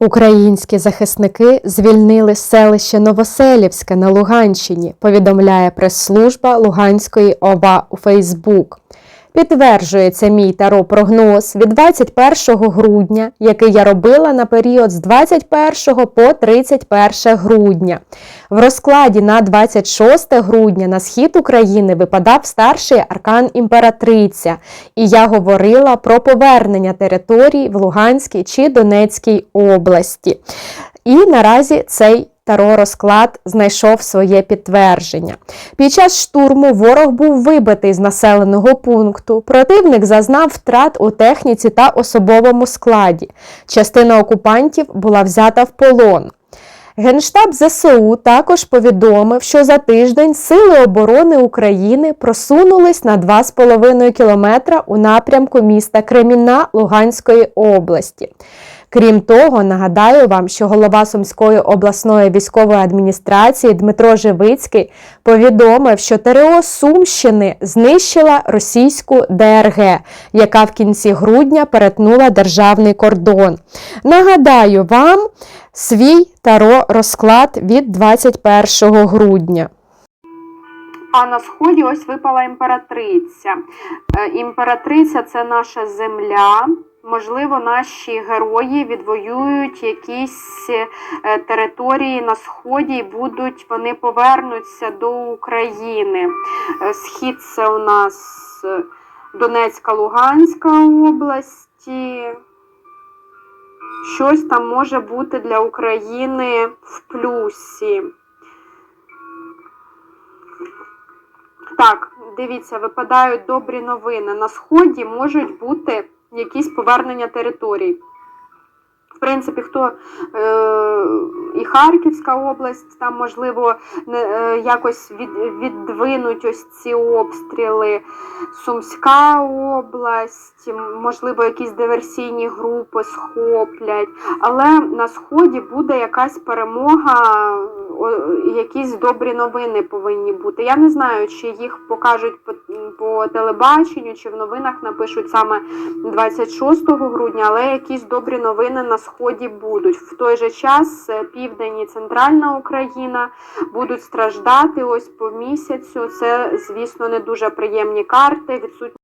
Українські захисники звільнили селище Новоселівське на Луганщині, повідомляє прес-служба Луганської ОВА у Фейсбук. Підтверджується мій таро-прогноз від 21 грудня, який я робила на період з 21 по 31 грудня. В розкладі на 26 грудня на схід України випадав старший аркан імператриця, і я говорила про повернення територій в Луганській чи Донецькій області. І наразі цей Таро розклад знайшов своє підтвердження. Під час штурму ворог був вибитий з населеного пункту. Противник зазнав втрат у техніці та особовому складі. Частина окупантів була взята в полон. Генштаб ЗСУ також повідомив, що за тиждень Сили оборони України просунулись на 2,5 кілометра у напрямку міста Креміна Луганської області. Крім того, нагадаю вам, що голова Сумської обласної військової адміністрації Дмитро Живицький повідомив, що ТРО Сумщини знищила російську ДРГ, яка в кінці грудня перетнула державний кордон. Нагадаю вам свій таро розклад від 21 грудня. А на сході ось випала імператриця. Е, Імператриця це наша земля. Можливо, наші герої відвоюють якісь е, території на сході і будуть вони повернуться до України. Е, Схід це у нас е, Донецька, Луганська області. Щось там може бути для України в плюсі. Так, дивіться, випадають добрі новини. На сході можуть бути якісь повернення територій. В принципі, хто е, і Харківська область, там, можливо, не, е, якось від, віддвинуть ось ці обстріли, Сумська область, можливо, якісь диверсійні групи схоплять. Але на сході буде якась перемога, о, якісь добрі новини повинні бути. Я не знаю, чи їх покажуть по, по телебаченню, чи в новинах напишуть саме 26 грудня, але якісь добрі новини на сході будуть. В той же час е, південь і центральна Україна будуть страждати ось по місяцю. Це, звісно, не дуже приємні карти. Відсутні